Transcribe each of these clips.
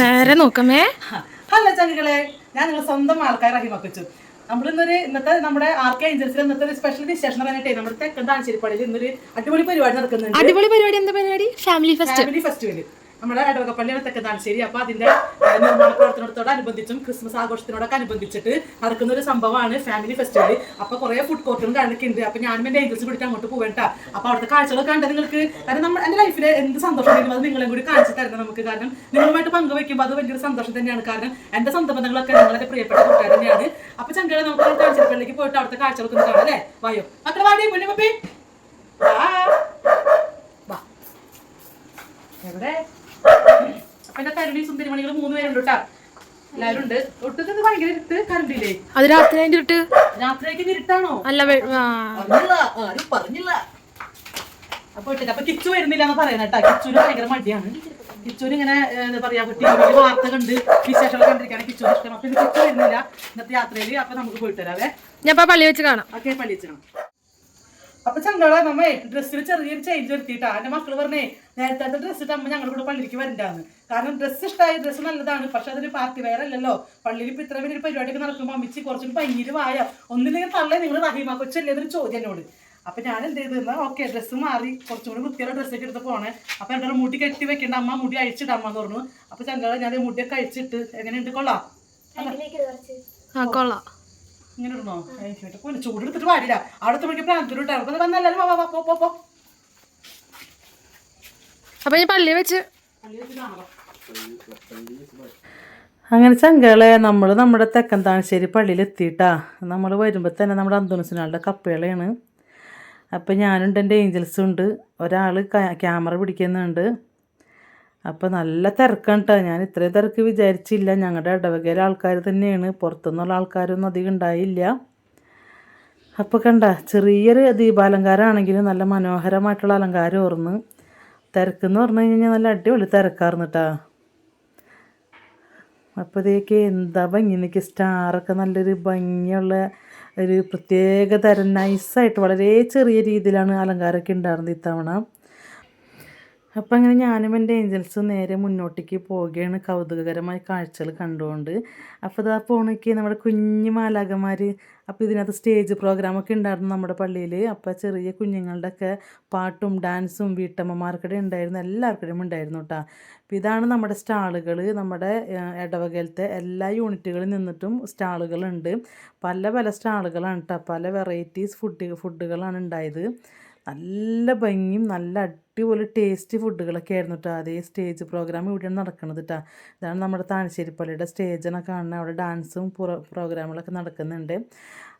നേരെ നോക്കമേ. ഹലോ ചങ്കുകളെ ഞാൻ നിങ്ങൾ സ്വന്തം ആൾക്കാർ റഹിമക്കച്ചു നമ്മളിന്നൊരു ഇന്നത്തെ നമ്മുടെ ആർ കെ ഏഞ്ചൽസിൽ ഇന്നത്തെ ഒരു സ്പെഷ്യൽ എന്ന് പറഞ്ഞിട്ടേ നമ്മുടെ തെക്കൻ താഴ്ചേരിപ്പള്ളിയിൽ ഇന്നൊരു അടിപൊളി പരിപാടി നടക്കുന്നുണ്ട്. അടിപൊളി പരിപാടി എന്താ പരിപാടി? ഫാമിലി ഫെസ്റ്റ് ഫാമിലി ഫെസ്റ്റിവൽ നമ്മുടെ അടവക്കപ്പള്ളിയുടെ തെക്കൻ താഴ്ചേരി. അപ്പൊ അതിന്റെ ഏഹ്, നിർമ്മാണ പ്രവർത്തനത്തോടനുബന്ധിച്ചും ക്രിസ്മസ് ആഘോഷത്തിനോടൊക്കെ അനുബന്ധിച്ചിട്ട് നടക്കുന്ന ഒരു സംഭവമാണ് ഫാമിലി ഫെസ്റ്റിവൽ. അപ്പൊ കുറെ ഫുഡ് കോർട്ടും കാര്യങ്ങളൊക്കെ ഉണ്ട്. അപ്പൊ ഞാനും എന്റെ ഏഞ്ചൽസ് കൂടി അങ്ങോട്ട് പോകണ്ട അപ്പൊ അവിടുത്തെ കാഴ്ചകളൊക്കെ കണ്ട് നിങ്ങൾക്ക്? കാരണം നമ്മൾ എന്റെ ലൈഫിൽ എന്ത് സന്തോഷം ഉണ്ടെങ്കിലും അത് നിങ്ങളെ കൂടി കാണിച്ചു തരണം നമുക്ക്. കാരണം നിങ്ങളുമായിട്ട് പങ്കുവെക്കുമ്പോൾ അത് വലിയൊരു സന്തോഷം തന്നെയാണ്. കാരണം എന്റെ സന്തോഷങ്ങളൊക്കെ നിങ്ങളുടെ പ്രിയപ്പെട്ട കൂട്ടുകാർ തന്നെയാണ്. അപ്പൊ ചങ്കളെ നമുക്ക് കാഴ്ചകളിലേക്ക് പോയിട്ട് അവിടുത്തെ കാഴ്ചകളൊക്കെ കാണാം അല്ലേ? വായോ. മക്കളെ വാടി പൊന്നുമപ്പി എവിടെ? അപ്പൊ എന്റെ തരുണി സുന്ദരിമണികൾ മൂന്ന് പേരുണ്ട് കേട്ടാ. എല്ലാവരും ഉണ്ട്. ഒട്ടത് ഭയങ്കര ഇരുട്ട് കറണ്ടില്ലേ അത് രാത്രി അതിന്റെ ഇട്ട് രാത്രിയൊക്കെ ഇരുട്ടാണോ? അല്ല വെ- ആ. പറഞ്ഞില്ല ആരും പറഞ്ഞില്ല. അപ്പൊ ഇട്ടിട്ട് അപ്പൊ കിച്ചു വരുന്നില്ല എന്ന് പറയുന്നത് കേട്ടാ. കിച്ചുവിന് ഭയങ്കര മടിയാണ്. കിച്ചുവിന് ഇങ്ങനെ ഏഹ്, എന്താ പറയാ ടിവിയിൽ വാർത്ത കണ്ട് വിശേഷങ്ങൾ കണ്ടിരിക്കാണ് കിച്ചുവിന് ഇഷ്ടം. അപ്പൊ ഇന്ന് കിച്ചു വരുന്നില്ല. ഇന്നത്തെ യാത്രയിൽ അപ്പൊ നമുക്ക് പോയിട്ട് വരാവേ ഞാൻ പള്ളി വെച്ച് കാണാം. ഓക്കെ പള്ളിച്ചണം അപ്പൊ ചങ്കള നമ്മേ ഡ്രസ്സിൽ ചെറിയൊരു ചേഞ്ച് വരുത്തിയിട്ടാ. എന്റെ മക്കൾ പറഞ്ഞേ നേരത്തെ ഡ്രസ്സ് ഇട്ട് അമ്മ ഞങ്ങളുടെ കൂടെ പള്ളിക്ക് വരണ്ടാന്ന്. കാരണം ഡ്രസ്സ് ഇഷ്ടമായ ഡ്രസ്സ് നല്ലതാണ് പക്ഷെ അതൊരു പാർട്ടി വെയർ അല്ലല്ലോ. പള്ളിയിൽ ഇപ്പൊ ഇത്ര വലിയ പരിപാടിയൊക്കെ നടക്കുമ്പോൾ അമ്മിച്ച് കുറച്ചും ഭയങ്കര വായ. ഒന്നില്ലെങ്കിൽ തള്ളേ നിങ്ങൾ റഹീമ കൊച്ചല്ലേ എന്നൊരു ചോദ്യം എന്നോട്. അപ്പൊ ഞാൻ എന്ത് ചെയ്തു? എന്നാൽ ഓക്കെ ഡ്രസ്സ് മാറി. കുറച്ചും കൂടി വൃത്തിയുള്ള ഡ്രസ്സൊക്കെ എടുത്ത് പോണേ. അപ്പൊ എന്റെ മുടി കെട്ടി വെക്കേണ്ട. അമ്മ മുടി അഴിച്ചിടാമ്മ എന്ന് പറഞ്ഞു. അപ്പൊ ചങ്കള ഞാൻ മുടിയൊക്കെ അഴിച്ചിട്ട് എങ്ങനെയുണ്ട്? കൊള്ളാം. ആ കൊള്ളാം. ഇങ്ങനെ ഇടണോ പോലെ ചൂടെടുത്തിട്ട് പാടില്ല അവിടുത്തെ മണിക്ക് പ്രാന്തൂർ ഇട്ടാ അപ്പൊ വന്നല്ലാലും വാ, വാ, വാ, പോ പോ പോ. അപ്പൊ ഞാൻ പള്ളി വെച്ച്? അങ്ങനെ ചങ്കളെ നമ്മൾ നമ്മുടെ തെക്കൻ താഴ്ശ്ശേരി പള്ളിയിൽ എത്തിയിട്ടാ നമ്മൾ വരുമ്പോൾ തന്നെ നമ്മുടെ അന്തോണിസിനാളുടെ കപ്പേളയാണ്. അപ്പോൾ ഞാനുണ്ട് എന്റെ ഏഞ്ചൽസും ഉണ്ട് ഒരാൾ ക്യാമറ പിടിക്കുന്നുണ്ട്. അപ്പോൾ നല്ല തിരക്കാണ് കേട്ടോ ഞാൻ ഇത്രയും തിരക്ക് വിചാരിച്ചില്ല. ഞങ്ങളുടെ ഇടവകയിലെ ആൾക്കാർ തന്നെയാണ്. പുറത്തുനിന്നുള്ള ആൾക്കാരൊന്നും അധികം ഉണ്ടായില്ല. അപ്പോൾ കണ്ട ചെറിയൊരു ദീപാലങ്കാരമാണെങ്കിലും നല്ല മനോഹരമായിട്ടുള്ള അലങ്കാരം ഓർന്ന് തിരക്കെന്ന് പറഞ്ഞു കഴിഞ്ഞാൽ നല്ല അടിപൊളി തിരക്കാർന്ന് കേട്ടോ അപ്പോൾ ഇതേക്ക് എന്താ ഭംഗി എനിക്ക് സ്റ്റാറൊക്കെ നല്ലൊരു ഭംഗിയുള്ള ഒരു പ്രത്യേക തരം നൈസായിട്ട് വളരെ ചെറിയ രീതിയിലാണ് അലങ്കാരമൊക്കെ ഉണ്ടായിരുന്നത് ഇത്തവണ. അപ്പം അങ്ങനെ ഞാനും എന്റെ ഏഞ്ചൽസും നേരെ മുന്നോട്ടേക്ക് പോവുകയാണ് കൗതുകകരമായ കാഴ്ചകൾ കണ്ടുകൊണ്ട്. അപ്പോൾ ഇതാ പോണേക്ക് നമ്മുടെ കുഞ്ഞു മാലാകന്മാർ അപ്പോൾ ഇതിനകത്ത് സ്റ്റേജ് പ്രോഗ്രാമൊക്കെ ഉണ്ടായിരുന്നു നമ്മുടെ പള്ളിയിൽ അപ്പോൾ ചെറിയ കുഞ്ഞുങ്ങളുടെ ഒക്കെ പാട്ടും ഡാൻസും വീട്ടമ്മമാർക്കിടെ ഉണ്ടായിരുന്നു. എല്ലാവർക്കിടെയും ഉണ്ടായിരുന്നു കേട്ടോ അപ്പോൾ ഇതാണ് നമ്മുടെ സ്റ്റാളുകൾ നമ്മുടെ ഇടവകയിലത്തെ എല്ലാ യൂണിറ്റുകളിൽ നിന്നിട്ടും സ്റ്റാളുകളുണ്ട്. പല പല സ്റ്റാളുകളാണ് കേട്ടോ പല വെറൈറ്റീസ് ഫുഡ് ഫുഡുകളാണ് ഉണ്ടായത്. നല്ല ഭംഗിയും നല്ല അടിപൊളി ടേസ്റ്റി ഫുഡുകളൊക്കെ ആയിരുന്നു കേട്ടോ അതേ സ്റ്റേജ് പ്രോഗ്രാം ഇവിടെയാണ് നടക്കുന്നത് കേട്ടോ ഇതാണ് നമ്മുടെ താണശ്ശേരിപ്പള്ളിയുടെ സ്റ്റേജാണ് കാണുന്നത് അവിടെ ഡാൻസും പ്രോ പ്രോഗ്രാമുകളൊക്കെ നടക്കുന്നുണ്ട്.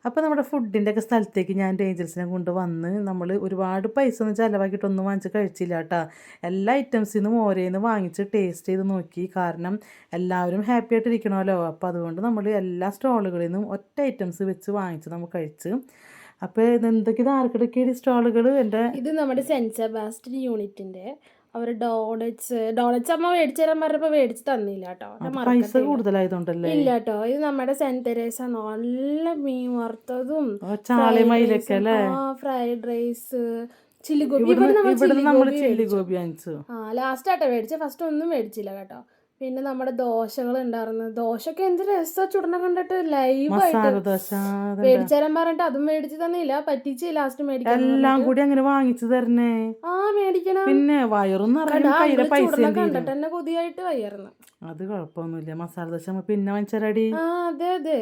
അപ്പോൾ നമ്മുടെ ഫുഡിന്റെ ഒക്കെ സ്ഥലത്തേക്ക് ഞാൻ എന്റെ ഏഞ്ചൽസിനെ കൊണ്ട് വന്ന് നമ്മൾ ഒരുപാട് പൈസ ഒന്നും ചിലവാക്കിയിട്ടൊന്നും വാങ്ങിച്ച് കഴിച്ചില്ല കേട്ടോ എല്ലാ ഐറ്റംസിൽ നിന്നും ഓരോന്ന് വാങ്ങിച്ച് ടേസ്റ്റ് ചെയ്ത് നോക്കി. കാരണം എല്ലാവരും ഹാപ്പി ആയിട്ടിരിക്കണമല്ലോ. അപ്പോൾ അതുകൊണ്ട് നമ്മൾ എല്ലാ സ്റ്റോളുകളിൽ നിന്നും ഒറ്റ ഐറ്റംസ് വെച്ച് വാങ്ങിച്ച് നമ്മൾ കഴിച്ച് അപ്പോൾ എന്തൊക്കെ ഇത് ആർക്കിടയ്ക്ക് സ്റ്റാളുകൾ എന്റെ ഇത് നമ്മുടെ സെൻസർ ബാസ്റ്റ് യൂണിറ്റിന്റെ അവർ ഡോണറ്റ്സ് ഡോണറ്റ്സ് അമ്മ മേടിച്ചു തരാൻ പറഞ്ഞപ്പോ മേടിച്ച് തന്നില്ല കേട്ടോ. പൈസ. കൂടുതലായതുകൊണ്ടല്ലേ? ഇല്ല കേട്ടോ. ഇത് നമ്മുടെ സെന്റ് തെരേസ നല്ല മീൻ വറുത്തതും ഫ്രൈഡ് റൈസ്. ചില്ലി ഗോപി ഇവിടെ നമ്മൾ ചില്ലി ഗോപി വാങ്ങിച്ചു ആ ലാസ്റ്റ് ആട്ടോ മേടിച്ച ഫസ്റ്റ് ഒന്നും മേടിച്ചില്ല കേട്ടോ. പിന്നെ നമ്മുടെ ദോശകൾ ഉണ്ടായിരുന്നു ദോശയൊക്കെ എന്ത് രസമാണ് ചുടണ കണ്ടിട്ട് ലൈവ് മസാല ആയിട്ട് മേടിച്ചാലും പറഞ്ഞിട്ട് അതും മേടിച്ചു തന്നില്ല. പറ്റിച്ച് ലാസ്റ്റ് മേടിക്കാൻ എല്ലാം കൂടി അങ്ങനെ വാങ്ങിച്ചു തരണേ. ആ മേടിക്കണം. പിന്നെ കണ്ടാ, പൈസ കണ്ടിട്ട്? തന്നെ കൊതിയായിട്ട് വയ്യായിരുന്നു അത് കുഴപ്പമൊന്നുമില്ല. മസാല ദോശ പിന്നെ വാങ്ങിച്ചരടി. ആ അതെ അതെ.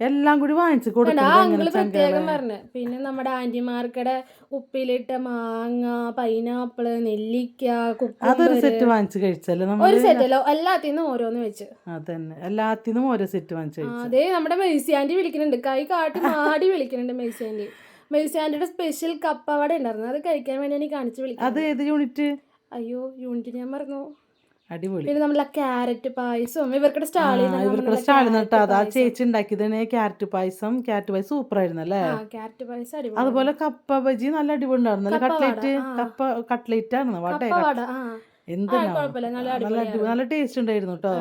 എല്ലാം കൂടി വാങ്ങിച്ചു കൊടുക്കും. പറഞ്ഞു. പിന്നെ നമ്മുടെ ആന്റിമാർക്കടെ ഉപ്പിലിട്ട മാങ്ങ പൈനാപ്പിൾ നെല്ലിക്ക അതൊരു സെറ്റ് വാങ്ങിച്ചു കഴിച്ചല്ലോ ഒരു സെറ്റ് അല്ല എല്ലാത്തിനും ഓരോന്ന് വെച്ച്. അതന്നെ. എല്ലാത്തിനും ഓരോ സെറ്റ് വാങ്ങിച്ചു അതെ നമ്മുടെ മെയ്സി ആന്റി വിളിക്കുന്നുണ്ട്. കൈ കാട്ടി മാടി വിളിക്കുന്നുണ്ട് മെയ്സി ആന്റി മെയ്സി ആന്റിയുടെ സ്പെഷ്യൽ കപ്പവട ഉണ്ടായിരുന്നു. അത് കഴിക്കാൻ വേണ്ടി എനിക്ക് കാണിച്ചു അത് വിളിക്കുന്നത് ഏത് യൂണിറ്റ്? അയ്യോ യൂണിറ്റ് ഞാൻ മറന്നു. അടിപൊളി. പിന്നെ നമ്മളെ ക്യാരറ്റ് പായസം ഇവർക്കടെ സ്റ്റാളിൽ ആ, ഇവർക്കുള്ള സ്റ്റാളിൽ നിന്നിട്ട് അത് ആ ചേച്ചി തന്നെ ക്യാരറ്റ് പായസം. ക്യാരറ്റ് പായസം സൂപ്പർ ആയിരുന്നു അല്ലേ? ക്യാരറ്റ് പായസം അടിപൊളി. അതുപോലെ കപ്പ ബജി നല്ല അടിപൊളി ഉണ്ടായിരുന്നു കട്ട്ലേറ്റ് കപ്പ കട്ട്ലേറ്റ് ആണ് ആ. എന്തിനാ നല്ല നല്ല ടേസ്റ്റ് ഉണ്ടായിരുന്നു കേട്ടോ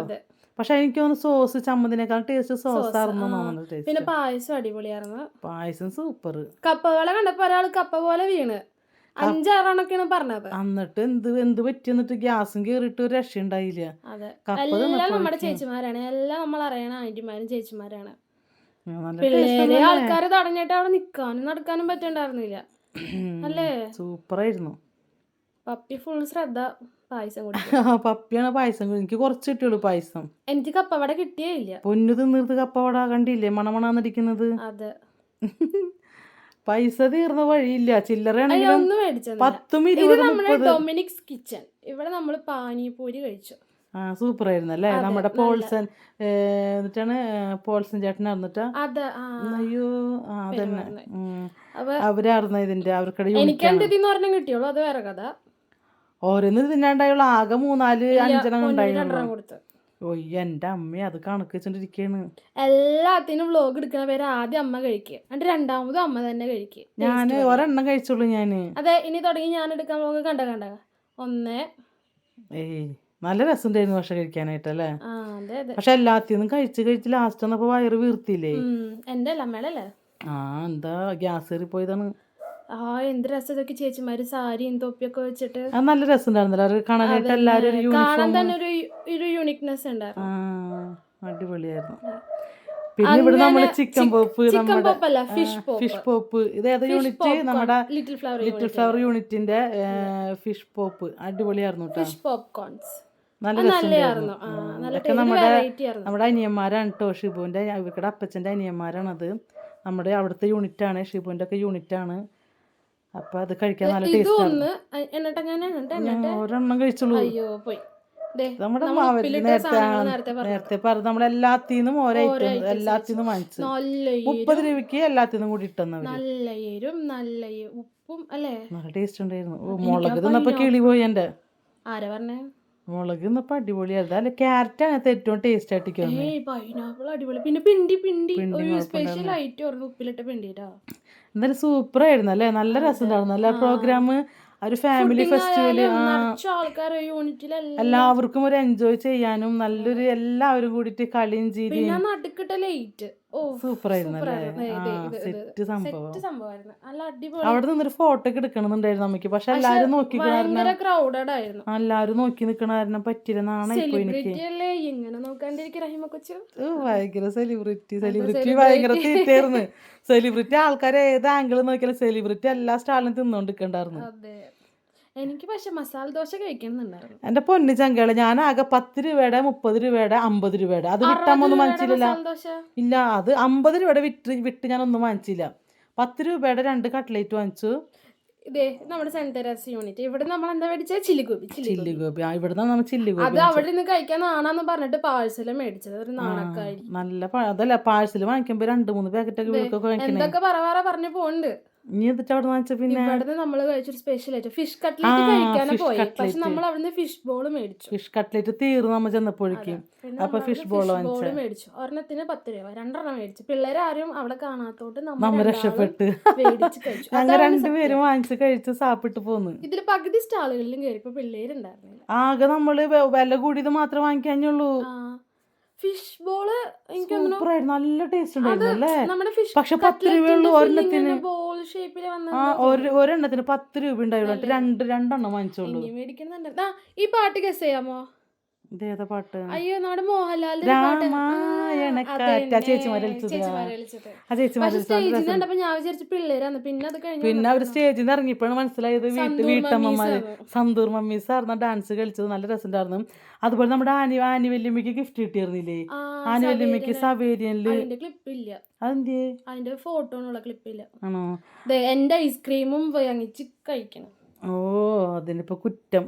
പക്ഷെ എനിക്ക് തോന്നുന്നു സോസ് ചമ്മന്തിനേക്കാൾ ടേസ്റ്റ് സോസ് ആയിരുന്നു. തോന്നുന്നു പിന്നെ പായസം അടിപൊളിയായിരുന്നു. പായസം സൂപ്പർ കപ്പ പോലെ കണ്ടപ്പോ ഒരാൾ കപ്പ പോലെ വീണ്. അഞ്ചാറെണ്ണൊക്കെയാണ് പറഞ്ഞത്. എന്നിട്ട് എന്ത് എന്ത് പറ്റി? എന്നിട്ട് ഗ്യാസും കേറിട്ട് ഒരു രക്ഷ ഉണ്ടായില്ല. എല്ലാം നമ്മുടെ ചേച്ചിമാരാണ്. എല്ലാം നമ്മൾ അറിയണ ആന്റിമാരും ചേച്ചിമാരാണ്. പിള്ളേരെ ആൾക്കാര് തടഞ്ഞിട്ട് അവിടെ നിക്കാനും നടക്കാനും പറ്റണ്ടായിരുന്നില്ല. അല്ലേ? സൂപ്പറായിരുന്നു. പപ്പി ഫുൾ ശ്രദ്ധ പായസം പപ്പിയാണ് പായസം എനിക്ക് കുറച്ച് കിട്ടിയുള്ളൂ പായസം. എനിക്ക് കപ്പവട കിട്ടിയേ ഇല്ല. പൊന്നു തിന്നിട്ട് കപ്പവട കണ്ടില്ലേ? മണമണാന്നിരിക്കുന്നത്. അതെ. പൈസ തീർന്ന വഴിയില്ല. ചില്ലറ അയ്യോ ആണെങ്കിലും ഒന്നും മേടിച്ചെന്നില്ല പത്തും ഇത് ഇരുപതും ഡൊമിനിക്സ് കിച്ചൺ ഇവിടെ നമ്മൾ പാനിപൂരി കഴിച്ചു. ആ സൂപ്പറായിരുന്നു അല്ലേ അതെ, നമ്മുടെ. പോൾസൻ എന്നിട്ടാണ് പോൾസൻ ചേട്ടൻ അറിഞ്ഞിട്ട് അയ്യോ അതന്നെ. അവരായിരുന്നു ഇതിന്റെ അവർക്കടെ കിട്ടിയുള്ളൂ. അത് വേറെ കഥ. ഓരോന്ന് തിന്നാണ്ടായുള്ള. ആകെ മൂന്നാൽ അഞ്ചെണ്ണം ഉണ്ടായിരുന്നു ഒയ്യ എന്റെ അമ്മ അത് കണക്ക് വെച്ചോണ്ടിരിക്കാണ് എല്ലാത്തിനും വ്ലോഗ് എടുക്കുന്ന പേര് ആദ്യം അമ്മ കഴിക്കുക എന്നിട്ട് രണ്ടാമതും അമ്മ തന്നെ കഴിക്കുക ഞാൻ ഒരെണ്ണം കഴിച്ചോളൂ ഞാൻ. അതെ ഇനി തുടങ്ങി ഞാൻ എടുക്കാൻ വ്ലോഗ് കണ്ട കണ്ട? ഒന്ന്. ഏയ് നല്ല രസമുണ്ടായിരുന്നു പക്ഷെ കഴിക്കാനായിട്ട് അല്ലേ? പക്ഷെ എല്ലാത്തിനും കഴിച്ച് കഴിച്ച് ലാസ്റ്റ് വന്നപ്പോ വയറ് വീർത്തില്ലേ? എന്റെ അല്ല അമ്മയല്ലേ ആ എന്താ ഗ്യാസ് കയറി പോയതാണ് ആ എന്ത് രസം ഇതൊക്കെ ചേച്ചിമാര് സാരിയും തൊപ്പിയൊക്കെ വെച്ചിട്ട്. അത് നല്ല രസമുണ്ടായിരുന്നല്ലോ. അത് കാണാനായിട്ട് എല്ലാവരും ഒരു കാണാൻ തന്നെ ഒരു ഒരു യുണിക്നെസ് ഉണ്ടായിരുന്നു. ആ അടിപൊളിയായിരുന്നു. പിന്നെ ഇവിടെ നമ്മൾ ചിക്കൻ പോപ്പ് അല്ല ഫിഷ് പോപ്പ് ഫിഷ് പോപ്പ് ഇത് ഏതാ യൂണിറ്റ് നമ്മുടെ ലിറ്റിൽ ഫ്ലവർ ലിറ്റിൽ ഫ്ലവർ യൂണിറ്റിന്റെ ഫിഷ് പോപ്പ് അടിപൊളിയായിരുന്നു കേട്ടോ ഫിഷ് പോപ്കോൺസ് നല്ല നല്ലതായിരുന്നു രസമുണ്ടായിരുന്നു ആ നല്ല ഇതൊക്കെ നമ്മുടെ വെറൈറ്റി ആയിരുന്നു. നമ്മുടെ അനിയന്മാരാണ് കേട്ടോ ഷിബുവിന്റെ ഇവർക്കടെ അപ്പച്ചന്റെ അനിയന്മാരാണത്. നമ്മുടെ അവിടുത്തെ യൂണിറ്റ് ആണ് ഷിബുവിന്റെ ഒക്കെ യൂണിറ്റ് ആണ്. അപ്പൊ അത് കഴിക്കാൻ നല്ല ടേസ്റ്റ് ഒരെണ്ണം കഴിച്ചുള്ളൂ. നമ്മുടെ നേരത്തെ പറഞ്ഞു? നമ്മൾ എല്ലാത്തിന്നും ഓരോ ഐറ്റം എല്ലാത്തിന്നും വാങ്ങിച്ചു മുപ്പത് രൂപയ്ക്ക് എല്ലാത്തിനും കൂടി ഇട്ടെന്ന് നല്ല എരും നല്ല ഉപ്പും അല്ലേ? നല്ല ടേസ്റ്റ് ഉണ്ടായിരുന്നു. മുളക് തിന്നപ്പോ കിളി പോയി എന്റെ ആരാ പറഞ്ഞേ? മുളക് ഇന്നിപ്പോ അടിപൊളിയായിരുന്നു അല്ല ക്യാരറ്റ് അങ്ങനത്തെ ഏറ്റവും ടേസ്റ്റ് ആയിട്ട് പൈനാപ്പിൾ അടിപൊളി. പിന്നെ പിണ്ടി പിണ്ടി. ഒരു സ്പെഷ്യൽ ആയിരുന്നു ഉപ്പിലിട്ട പിണ്ടിട്ടാ. എന്തായാലും സൂപ്പർ ആയിരുന്നു അല്ലേ? നല്ല രസമുണ്ടായിരുന്നു. നല്ല പ്രോഗ്രാം ഒരു ഫാമിലി ഫെസ്റ്റിവൽ എല്ലാവർക്കും ഒരു എൻജോയ് ചെയ്യാനും നല്ലൊരു എല്ലാവരും കൂടിയിട്ട് കളിയും ചിരിയും. നടുക്കിട്ട ലൈറ്റ് ഓ സെറ്റ് സംഭവമായിരുന്നു. നല്ല അടിപൊളി. അവിടെ നിന്നൊരു ഫോട്ടോ ഒക്കെ എടുക്കണമെന്നുണ്ടായിരുന്നു നമുക്ക് പക്ഷെ എല്ലാരും നോക്കി ക്രൗഡഡ് ആയിരുന്നു. എല്ലാരും നോക്കി നിക്കണ കാരണം ഇങ്ങനെ നോക്കാണ്ടിരിക്കും റഹിമ കൊച്ചു. ഭയങ്കര സെലിബ്രിറ്റി സെലിബ്രിറ്റി. ഭയങ്കര തീറ്റായിരുന്നു സെലിബ്രിറ്റി ആൾക്കാരെ ഏത് ആംഗിൾ നോക്കിയാലും സെലിബ്രിറ്റി എല്ലാ സ്റ്റാളിലും തിന്നോണ്ടിരിക്കണ്ടായിരുന്നു അതെ. എനിക്ക് പക്ഷെ മസാല ദോശ കഴിക്കണമെന്നുണ്ടായിരുന്നു എന്റെ പൊന്നു ചങ്കൾ ഞാൻ ആകെ പത്ത് രൂപയുടെ മുപ്പത് രൂപയുടെ അമ്പത് രൂപയുടെ. അത് വിട്ടാമൊന്നും വാങ്ങിച്ചില്ല ഇല്ല അത് അമ്പത് രൂപയുടെ വിട്ട് വിട്ട് ഞാൻ ഒന്നും വാങ്ങിച്ചില്ല. പത്ത് രൂപയുടെ രണ്ട് കട്ട്ലേറ്റ് വാങ്ങിച്ചു. ഇതേ നമ്മുടെ സെന്റ് തെരേസ് യൂണിറ്റ്. ഇവിടെ നമ്മൾ എന്താ മേടിച്ചത് ചില്ലിഗോപി ചില്ലി ചില്ലി ആ ഇവിടുന്ന് നമ്മൾ ചില്ലി അത് അവിടെ നിന്ന് കഴിക്കാൻ നാണാന്ന് പറഞ്ഞിട്ട് പാഴ്സൽ മേടിച്ചത്. ഒരു നാണക്കായി നല്ല അതല്ല പാഴ്സൽ വാങ്ങിക്കുമ്പോ രണ്ട് മൂന്ന് പാക്കറ്റ് ഒക്കെ എന്തൊക്കെ പറ പറഞ്ഞു പോണ്ട് നീ എന്നിട്ട് അവിടെ വാങ്ങിച്ച പിന്നെ? ഇവിടുന്ന് നമ്മൾ കഴിച്ചൊരു സ്പെഷ്യൽ ആയിട്ട് ഫിഷ് കട്ട്ലേറ്റ് കഴിക്കാനാ പോയി. പക്ഷെ നമ്മൾ അവിടുന്ന് ഫിഷ് ബോൾ മേടിച്ചു. ഫിഷ് കട്ട്ലേറ്റ് തീർന്നു നമ്മ ചെന്നപ്പോഴേക്കും. അപ്പൊ ഫിഷ് ബോൾ വാങ്ങിച്ചു. മേടിച്ചു. ഒരെണ്ണത്തിന് പത്ത് രൂപ രണ്ടെണ്ണം മേടിച്ചു. പിള്ളേരാരും അവിടെ കാണാത്തോണ്ട് നമ്മൾ രക്ഷപ്പെട്ട്. ഞങ്ങൾ രണ്ടുപേരും വാങ്ങിച്ച് കഴിച്ച് സാപ്പിട്ട് പോന്നു. ഇതിൽ പകുതി സ്റ്റാളുകളിലും കയറിയപ്പോ പിള്ളേരുണ്ടായിരുന്നു ആകെ നമ്മൾ വില കൂടിയത് മാത്രമേ വാങ്ങിക്കാഞ്ഞുള്ളൂ ഫിഷ് ബോൾ എനിക്ക് നല്ല ടേസ്റ്റ് ഉണ്ടായിരുന്നു അല്ലേ? നമ്മുടെ ഫിഷ് പക്ഷെ പത്ത് രൂപയുള്ളൂ ഒരെണ്ണത്തിന്. ബോൾ ഷേപ്പിൽ ആ ഒരെണ്ണത്തിന് പത്ത് രൂപ ഉണ്ടായിരുന്നു. രണ്ട് രണ്ടെണ്ണം വാങ്ങിച്ചോളൂ ഈ പാട്ട് ഗസ് ചെയ്യാമോ? ഇതേതാ പാട്ട്? അയ്യോ നമ്മുടെ മോഹൻലാലിന്റെ രാമായണ. ആ ചേച്ചിമാര്. ആ ചേച്ചിമാര്. ഞാൻ വിചാരിച്ചു പിള്ളേരാണ് പിന്നെ അത് കഴിഞ്ഞു പിന്നെ അവർ സ്റ്റേജിൽ നിന്ന് ഇറങ്ങിയപ്പോഴാണ് മനസ്സിലായത് വീട്ടിൽ വീട്ടമ്മമാര്. സന്തൂർ മമ്മീസ് ആയിരുന്നു. ഡാൻസ് കളിച്ചത് നല്ല രസമുണ്ടായിരുന്നു. അതുപോലെ നമ്മുടെ ആനി ആനി വല്യമ്മയ്ക്ക് ഗിഫ്റ്റ് കിട്ടിയിരുന്നില്ലേ? ആനി വല്യമ്മയ്ക്ക് സവേരിയന്. സവേരിയനിൽ. അതിന്റെ ക്ലിപ്പ് ഇല്ല. അതെന്തേ അതിന്റെ ഫോട്ടോനുള്ള ക്ലിപ്പ് ഇല്ല. ആണോ? ദേ, എന്റെ ഐസ്ക്രീമും വാങ്ങിച്ച് കഴിക്കണം. ഓ അതിനിപ്പോ കുറ്റം.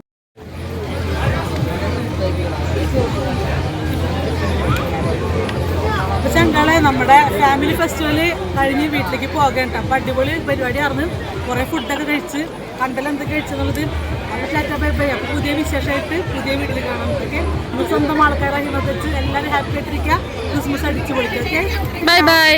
ചങ്കളെ നമ്മുടെ ഫാമിലി ഫെസ്റ്റിവൽ കഴിഞ്ഞ് വീട്ടിലേക്ക് പോകേണ്ട അപ്പൊ അടിപൊളി പരിപാടിയായിരുന്നു കുറെ ഫുഡൊക്കെ കഴിച്ച് കണ്ടൽ എന്തൊക്കെ കഴിച്ചെന്നുള്ളത് അപ്പൊ ചാറ്റാ ബൈ ബൈ അപ്പൊ പുതിയ വിശേഷമായിട്ട് പുതിയ വീട്ടിൽ കാണാം. ഓക്കെ? നമ്മൾ സ്വന്തം ആൾക്കാരായി വെച്ച് എല്ലാവരും ഹാപ്പി ആയിട്ടിരിക്കുക ക്രിസ്മസ് അടിച്ചു പൊളിക്കുക ഓക്കെ? Bye bye